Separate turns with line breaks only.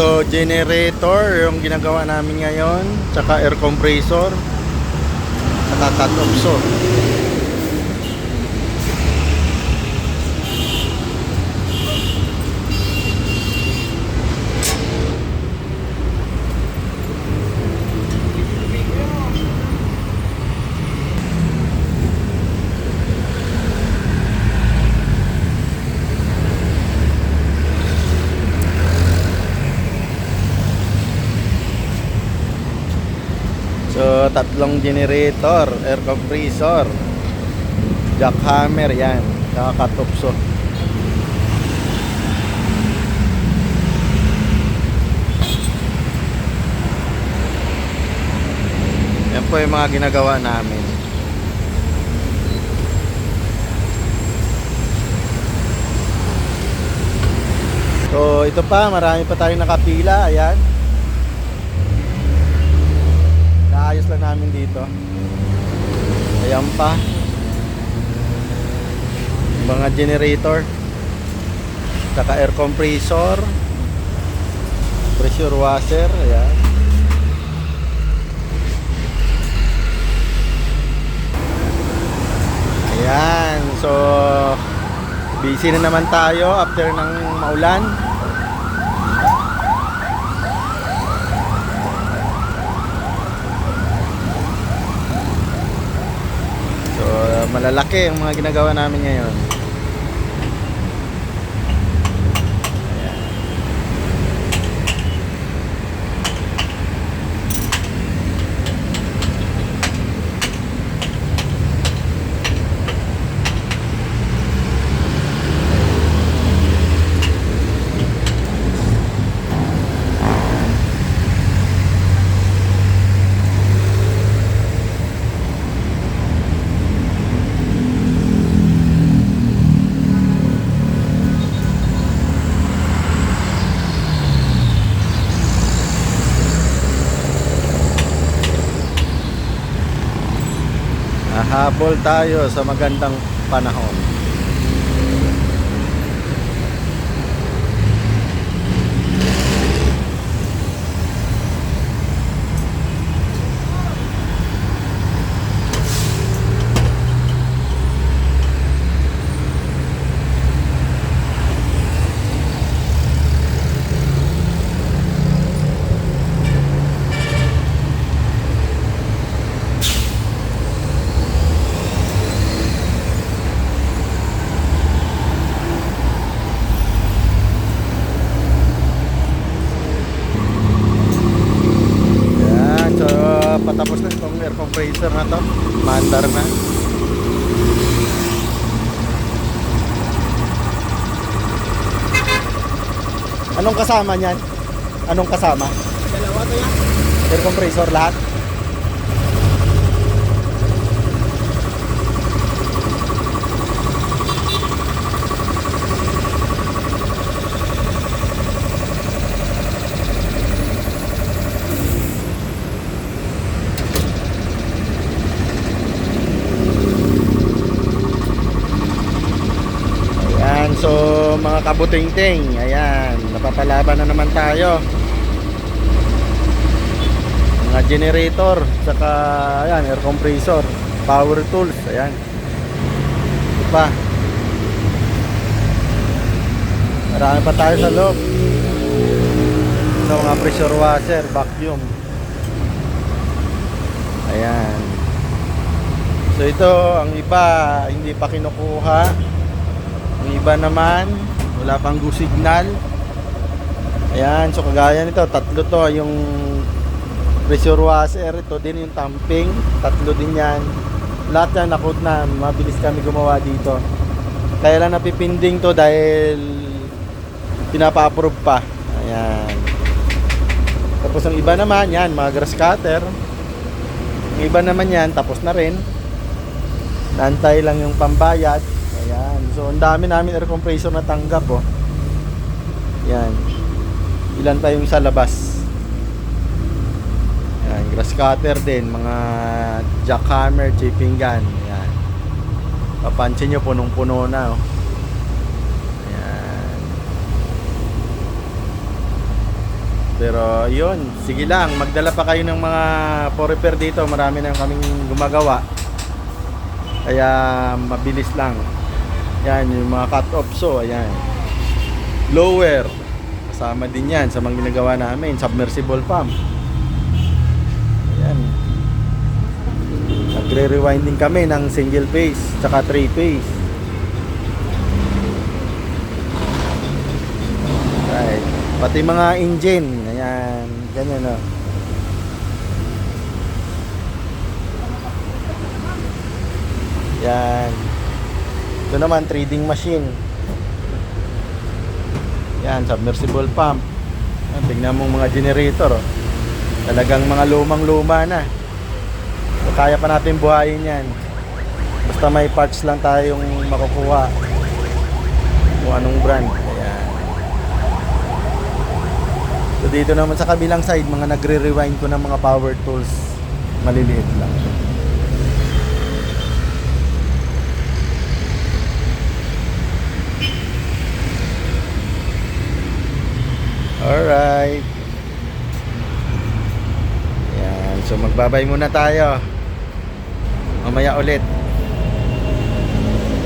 so generator yung ginagawa namin ngayon, tsaka air compressor, tsaka cut off saw. So, tatlong generator, air compressor, jackhammer, yan. Saka saw. Yan po yung mga ginagawa namin. So, ito pa, marami pa tayong nakapila. Ayan. Naayos lang namin dito. Ayan pa. Mga generator. Saka air compressor. Pressure washer. Ayan. Ayan. So, busy na naman tayo after ng maulan. So, malalaki ang mga ginagawa namin ngayon. Nahabol tayo sa magandang panahon. Yan, so patapos na itong compressor na to. Mandar na. Anong kasama niyan? Anong kasama?
Dalawa to yan.
Air compressor lahat? Ayan, so mga kabuting-ting, ayan, napapalaban na naman tayo. Mga generator saka ayan air compressor power tools ayan. Ito pa. Marami pa tayo sa loob. Sa mga pressure washer vacuum. Ayan. So ito ang iba hindi pa kinukuha. Ang iba naman wala pang go signal ayan so kagaya nito tatlo to yung pressure washer, ito din yung tamping, tatlo din yan. Lahat yan nakot na, mabilis kami gumawa dito. Kaya lang napipinding to dahil pinapa-approve pa. Ayan. Tapos ang iba naman yan, mga grass cutter. Ang iba naman yan, tapos na rin. Nantay lang yung pambayad. Ayan. So, ang dami namin air compressor na tanggap, oh. Yan. Ilan pa yung sa labas. Yan, grass cutter din, mga jackhammer, chipping gun. Yan. Papansin nyo, punong-puno na. Oh. Yan. Pero yun, sige lang, magdala pa kayo ng mga for repair dito. Marami na kaming gumagawa. Kaya mabilis lang. Yan, yung mga cut-off so, ayan. Lower. Kasama din yan sa mga ginagawa namin. Submersible pump. Ayan. Nagre-rewind din kami ng single phase, tsaka three phase. Right. Pati mga engine, ayan, ganyan o. Yan. Ito naman, trading machine. Yan, submersible pump. Yan, tignan mo mga generator. Oh. Talagang mga lumang-luma na. So, kaya pa natin buhayin yan. Basta may parts lang tayong makukuha. Kung anong brand. Ayan. So dito naman sa kabilang side, mga nagre-rewind ko ng mga power tools. Maliliit lang. Alright. Yan. So magbabay muna tayo. Mamaya ulit.